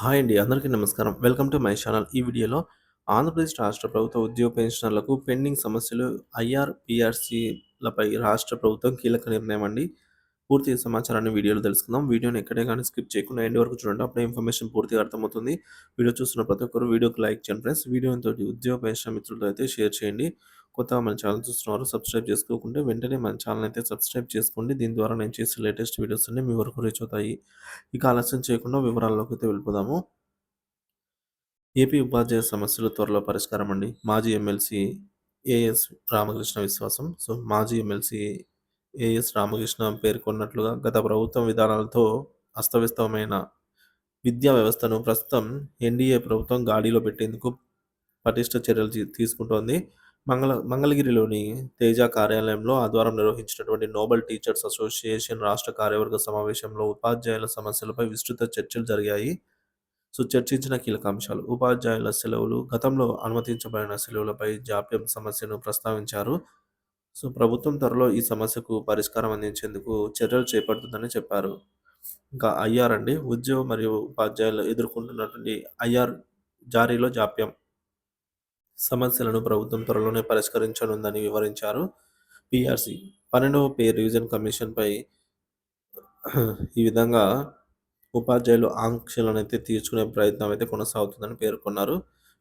Hi అండి. అందరికీ నమస్కారం. Welcome to my channel. ఈ వీడియోలో ఆంధ్రప్రదేశ్ రాష్ట్ర ప్రభుత్వ ఉద్యోగ పెన్షనర్లకు పెండింగ్ సమస్యలు ఐఆర్పిఆర్సీలపై రాష్ట్ర ప్రభుత్వం కీలక నిర్ణయం అండి. పూర్తి సమాచారాన్ని వీడియోలో తెలుసుకుందాం. వీడియోని ఎక్కడే కానీ స్కిప్ చేయకుండా ఎండ్ వరకు చూడండి. అప్పుడే ఇన్ఫర్మేషన్ పూర్తిగా అర్థమవుతుంది. వీడియో చూస్తున్న ప్రతి ఒక్కరు వీడియోకి లైక్ చేయండి ఫ్రెండ్స్. వీడియోతో ఉద్యోగ పెన్షన్ మిత్రులతో అయితే షేర్ చేయండి. కొత్తగా మన ఛానల్ చూస్తున్నారు సబ్స్క్రైబ్ చేసుకోకుంటే వెంటనే మన ఛానల్ అయితే సబ్స్క్రైబ్ చేసుకోండి. దీని ద్వారా నేను చేసే లేటెస్ట్ వీడియోస్ అన్నీ మీ వరకు రీచ్ అవుతాయి. ఇక ఆలస్యం చేయకుండా వివరాల్లోకి అయితే వెళ్ళిపోదాము. ఏపీ ఉపాధ్యాయ సమస్యలు త్వరలో పరిష్కారం అండి. మాజీ ఎమ్మెల్సీ ఏఎస్ రామకృష్ణ విశ్వాసం. సో, మాజీ ఎమ్మెల్సీ ఏఎస్ రామకృష్ణ పేర్కొన్నట్లుగా గత ప్రభుత్వం విధానాలతో అస్తవ్యస్తమైన విద్యా వ్యవస్థను ప్రస్తుతం ఎన్డీఏ ప్రభుత్వం గాడిలో పెట్టేందుకు పటిష్ట చర్యలు తీసుకుంటోంది. మంగళ మంగళగిరిలోని తేజ కార్యాలయంలో ఆదివారం నిర్వహించినటువంటి నోబెల్ టీచర్స్ అసోసియేషన్ రాష్ట్ర కార్యవర్గ సమావేశంలో ఉపాధ్యాయుల సమస్యలపై విస్తృత చర్చలు జరిగాయి. సో, చర్చించిన కీలక అంశాలు ఉపాధ్యాయుల సెలవులు గతంలో అనుమతించబడిన సెలవులపై జాప్యం సమస్యను ప్రస్తావించారు. సో, ప్రభుత్వం త్వరలో ఈ సమస్యకు పరిష్కారం అందించేందుకు చర్యలు చేపడుతుందని చెప్పారు. ఇంకా ఐఆర్ అండి. ఉద్యోగ మరియు ఉపాధ్యాయులు ఎదుర్కొంటున్నటువంటి ఐఆర్ జారీలో జాప్యం సమస్యలను ప్రభుత్వం త్వరలోనే పరిష్కరించనుందని వివరించారు. పిఆర్సి పన్నెండవ పే రివిజన్ కమిషన్‌పై ఈ విధంగా ఉపాధ్యాయులు ఆంక్షలను అయితే తీర్చుకునే ప్రయత్నం అయితే కొనసాగుతుందని పేర్కొన్నారు.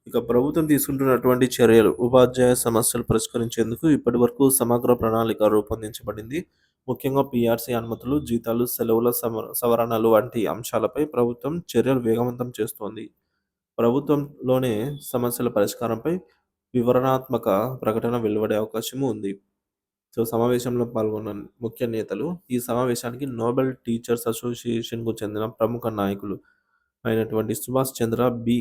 ఇక ప్రభుత్వం తీసుకుంటున్నటువంటి చర్యలు ఉపాధ్యాయ సమస్యలు పరిష్కరించేందుకు ఇప్పటివరకు సమగ్ర ప్రణాళిక రూపొందించబడింది. ముఖ్యంగా పీఆర్‌సీ అనుమతులు, జీతాలు, సెలవుల సవరణలు వంటి అంశాలపై ప్రభుత్వం చర్యలు వేగవంతం చేస్తోంది. ప్రభుత్వంలోనే సమస్యల పరిష్కారంపై వివరణాత్మక ప్రకటన వెలువడే అవకాశము ఉంది. సో, సమావేశంలో పాల్గొన్న ముఖ్య నేతలు ఈ సమావేశానికి నోబెల్ టీచర్స్ అసోసియేషన్‌కు చెందిన ప్రముఖ నాయకులు అయినటువంటి సుభాష్ చంద్ర, బి.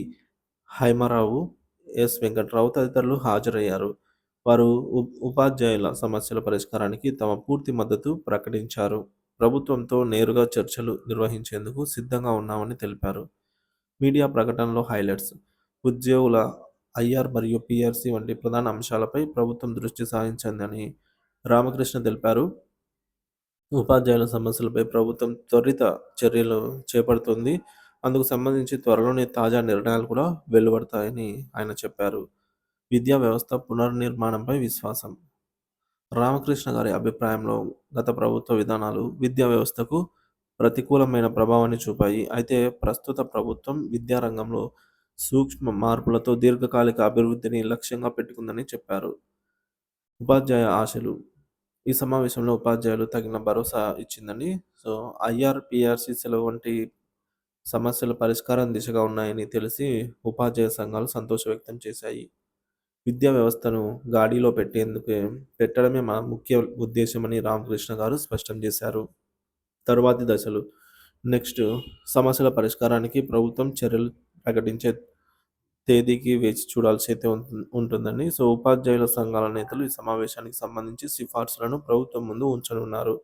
హైమారావు, ఎస్. వెంకట్రావు తదితరులు హాజరయ్యారు. వారు ఉపాధ్యాయుల సమస్యల పరిష్కారానికి తమ పూర్తి మద్దతు ప్రకటించారు. ప్రభుత్వంతో నేరుగా చర్చలు నిర్వహించేందుకు సిద్ధంగా ఉన్నామని తెలిపారు. మీడియా ప్రకటనలో హైలైట్స్ ఉద్యోగుల ఐఆర్ మరియు పిఆర్సి వంటి ప్రధాన అంశాలపై ప్రభుత్వం దృష్టి సారించిందని రామకృష్ణ తెలిపారు. ఉపాధ్యాయుల సమస్యలపై ప్రభుత్వం త్వరిత చర్యలు చేపడుతుంది అందుకు సంబంధించి త్వరలోనే తాజా నిర్ణయాలు కూడా వెలువడతాయని ఆయన చెప్పారు. విద్యా వ్యవస్థ పునర్నిర్మాణంపై విశ్వాసం రామకృష్ణ గారి అభిప్రాయంలో గత ప్రభుత్వ విధానాలు విద్యా వ్యవస్థకు ప్రతికూలమైన ప్రభావాన్ని చూపాయి. అయితే ప్రస్తుత ప్రభుత్వం విద్యారంగంలో సూక్ష్మ మార్పులతో దీర్ఘకాలిక అభివృద్ధిని లక్ష్యంగా పెట్టుకుందని చెప్పారు. ఉపాధ్యాయ ఆశలు ఈ సమావేశంలో ఉపాధ్యాయులు తగిన భరోసా ఇచ్చిందని. సో, ఐఆర్పిఆర్సి సెలవు వంటి సమస్యలు పరిష్కారం దిశగా ఉన్నాయని తెలిసి ఉపాధ్యాయ సంఘాలు సంతోష వ్యక్తం చేశాయి. విద్యా వ్యవస్థను గాడిలో పెట్టేందుకు పెట్టడమే మా ముఖ్య ఉద్దేశమని రామకృష్ణ గారు స్పష్టం చేశారు. తరువాతి దశలు నెక్స్ట్ సమస్యల పరిష్కారానికి ప్రభుత్వం చర్యలు ప్రకటించే తేదీకి వేచి చూడాల్సి అయితే ఉంటుందని. సో, ఉపాధ్యాయుల సంఘాల నేతలు ఈ సమావేశానికి సంబంధించి సిఫార్సులను ప్రభుత్వం ముందు ఉంచనున్నారు.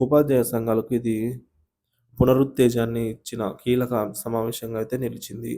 ఉపాధ్యాయ సంఘాలకు ఇది పునరుత్తేజాన్ని ఇచ్చిన కీలక సమావేశంగా అయితే నిలిచింది.